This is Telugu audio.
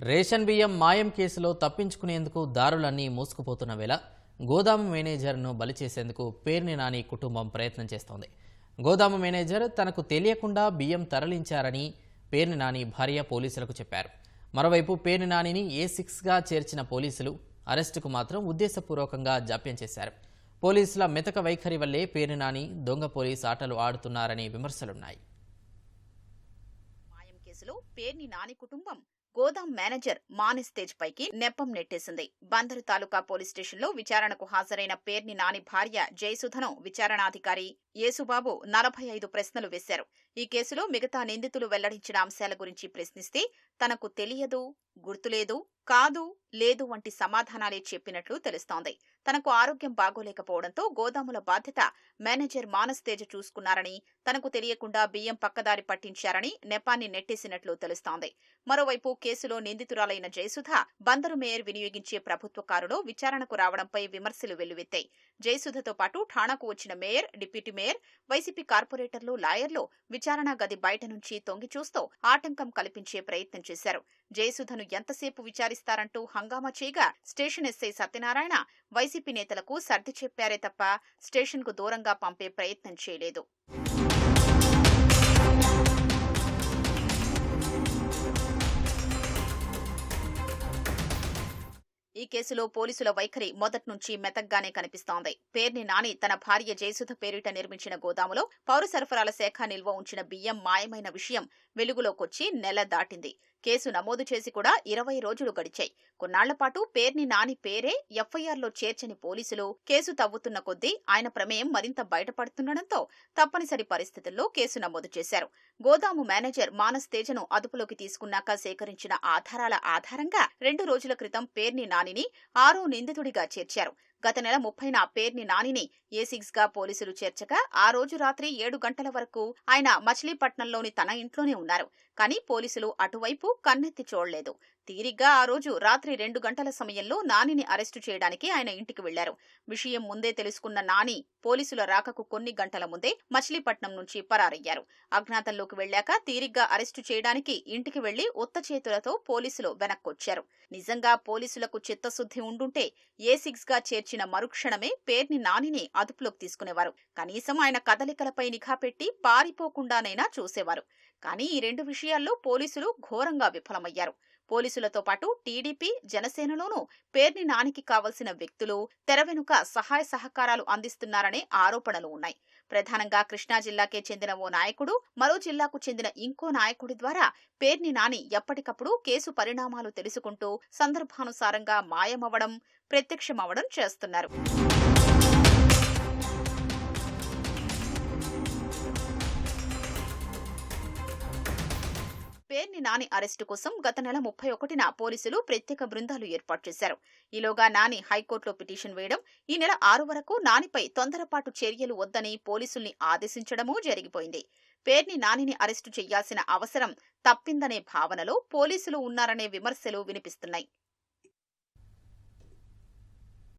రేషన్ బియ్యం మాయం కేసులో తప్పించుకునేందుకు దారులన్నీ మూసుకుపోతున్న వేళ గోదాము మేనేజర్ను బలి చేసేందుకు పేర్ని నాని కుటుంబం ప్రయత్నం చేస్తోంది. గోదాము మేనేజర్ తనకు తెలియకుండా బియ్యం తరలించారని పేర్ని నాని భార్య పోలీసులకు చెప్పారు. మరోవైపు పేర్ని నానిని ఏ సిక్స్గా చేర్చిన పోలీసులు అరెస్టుకు మాత్రం ఉద్దేశపూర్వకంగా జాప్యం చేశారు. పోలీసుల మెతక వైఖరి వల్లే పేర్ని నాని దొంగ పోలీస్ ఆటలు ఆడుతున్నారని విమర్శలున్నాయి. మాయం కేసులో పేర్ని నాని కుటుంబం గోదాం మేనేజర్ మానిస్ తేజ్ పైకి నెప్పం నెట్టేసింది. బందరు తాలూకా పోలీస్ స్టేషన్లో విచారణకు హాజరైన పేర్ని నాని భార్య జయసుధను విచారణాధికారి యేసుబాబు నలభై ఐదు ప్రశ్నలు వేశారు. ఈ కేసులో మిగతా నిందితులు వెల్లడించిన అంశాల గురించి ప్రశ్నిస్తే తనకు తెలియదు గుర్తులేదు కాదు లేదు వంటి సమాధానాలే చెప్పినట్లు తెలుస్తోంది. తనకు ఆరోగ్యం బాగోలేకపోవడంతో గోదాముల బాధ్యత మేనేజర్ మానస్ తేజ చూసుకున్నారని తనకు తెలియకుండా బియ్యం పక్కదారి పట్టించారని నెపాన్ని నెట్టేసినట్లు తెలుస్తోంది. మరోవైపు కేసులో నిందితురాలైన జయసుధ బందరు మేయర్ వినియోగించే ప్రభుత్వ కారులో విచారణకు రావడంపై విమర్శలు వెల్లువెత్తాయి. జయసుధతో పాటు ఠాణాకు వచ్చిన మేయర్ డిప్యూటీ మేయర్ వైసీపీ కార్పొరేటర్లు లాయర్లు విచారణ గది బయట నుంచి తొంగి చూస్తూ ఆటంకం కల్పించే ప్రయత్నం చేశారు. జయసుధను ఎంతసేపు విచారిస్తారంటూ హంగామా చేయగా స్టేషన్ ఎస్ఐ సత్యనారాయణ వైసీపీ నేతలకు సర్ది చెప్పారే తప్ప స్టేషన్కు దూరంగా పంపే ప్రయత్నం చేయలేదు. కేసులో పోలీసుల వైఖరి మొదట్నుంచి మెతగ్గానే కనిపిస్తోంది. పేర్ని నాని తన భార్య జయసుధ పేరిట నిర్మించిన గోదాములో పౌర సరఫరాల శాఖ నిల్వ ఉంచిన బియ్యం మాయమైన విషయం వెలుగులోకొచ్చి నెల దాటింది. కేసు నమోదు చేసి కూడా ఇరవై రోజులు గడిచాయి. కొన్నాళ్ళపాటు పేర్ని నాని పేరే ఎఫ్ఐఆర్లో చేర్చని పోలీసులు కేసు తవ్వుతున్న కొద్దీ ఆయన ప్రమేయం మరింత బయటపడుతుండటంతో తప్పనిసరి పరిస్థితుల్లో కేసు నమోదు చేశారు. గోదాము మేనేజర్ మానస్ తేజను అదుపులోకి తీసుకున్నాక సేకరించిన ఆధారాల ఆధారంగా రెండు రోజుల క్రితం పేర్ని నానిని ఆరో నిందితుడిగా చేర్చారు. గత నెల ముప్పైన పేర్ని నానిని ఏ సిక్స్గా పోలీసులు చేర్చగా ఆ రోజు రాత్రి ఏడు గంటల వరకు ఆయన మచిలీపట్నంలోని తన ఇంట్లోనే ఉన్నారు. కానీ పోలీసులు అటువైపు కన్నెత్తి చూడలేదు. తీరిగ్గా ఆ రోజు రాత్రి రెండు గంటల సమయంలో నానిని అరెస్టు చేయడానికి ఆయన ఇంటికి వెళ్ళారు విషయం ముందే తెలుసుకున్న నాని పోలీసుల రాకకు కొన్ని గంటల ముందే మచిలీపట్నం నుంచి పరారయ్యారు. అజ్ఞాతంలోకి వెళ్ళాక తీరిగ్గా అరెస్టు చేయడానికి ఇంటికి వెళ్ళి ఉత్త చేతులతో పోలీసులు వెనక్కొచ్చారు. నిజంగా పోలీసులకు చిత్తశుద్ధి ఉండుంటే ఏ సిక్స్గా చేర్చి ఇచ్చిన మరుక్షణమే పేర్ని నానిని అదుపులోకి తీసుకునేవారు. కనీసం ఆయన కదలికలపై నిఘా పెట్టి పారిపోకుండానైనా చూసేవారు. కానీ ఈ రెండు విషయాల్లో పోలీసులు ఘోరంగా విఫలమయ్యారు. పోలీసులతో పాటు టీడీపీ జనసేనలోనూ పేర్ని నానికి కావలసిన వ్యక్తులు తెర వెనుక సహాయ సహకారాలు అందిస్తున్నారనే ఆరోపణలు ఉన్నాయి. ప్రధానంగా కృష్ణా జిల్లాకే చెందిన ఓ నాయకుడు మరో జిల్లాకు చెందిన ఇంకో నాయకుడి ద్వారా పేర్ని నాని ఎప్పటికప్పుడు కేసు పరిణామాలు తెలుసుకుంటూ సందర్భానుసారంగా మాయమవ్వడం ప్రత్యక్షమవ్వడం చేస్తున్నారు. పేర్ని నాని అరెస్టు కోసం గత నెల ముప్పై ఒకటిన పోలీసులు ప్రత్యేక బృందాలు ఏర్పాటు చేశారు. ఈలోగా నాని హైకోర్టులో పిటిషన్ వేయడం ఈ నెల ఆరు వరకు నానిపై తొందరపాటు చర్యలు వద్దని పోలీసుల్ని ఆదేశించడమూ జరిగిపోయింది. పేర్ని నానిని అరెస్టు చేయాల్సిన అవసరం తప్పిందనే భావనలో పోలీసులు ఉన్నారనే విమర్శలు వినిపిస్తున్నాయి.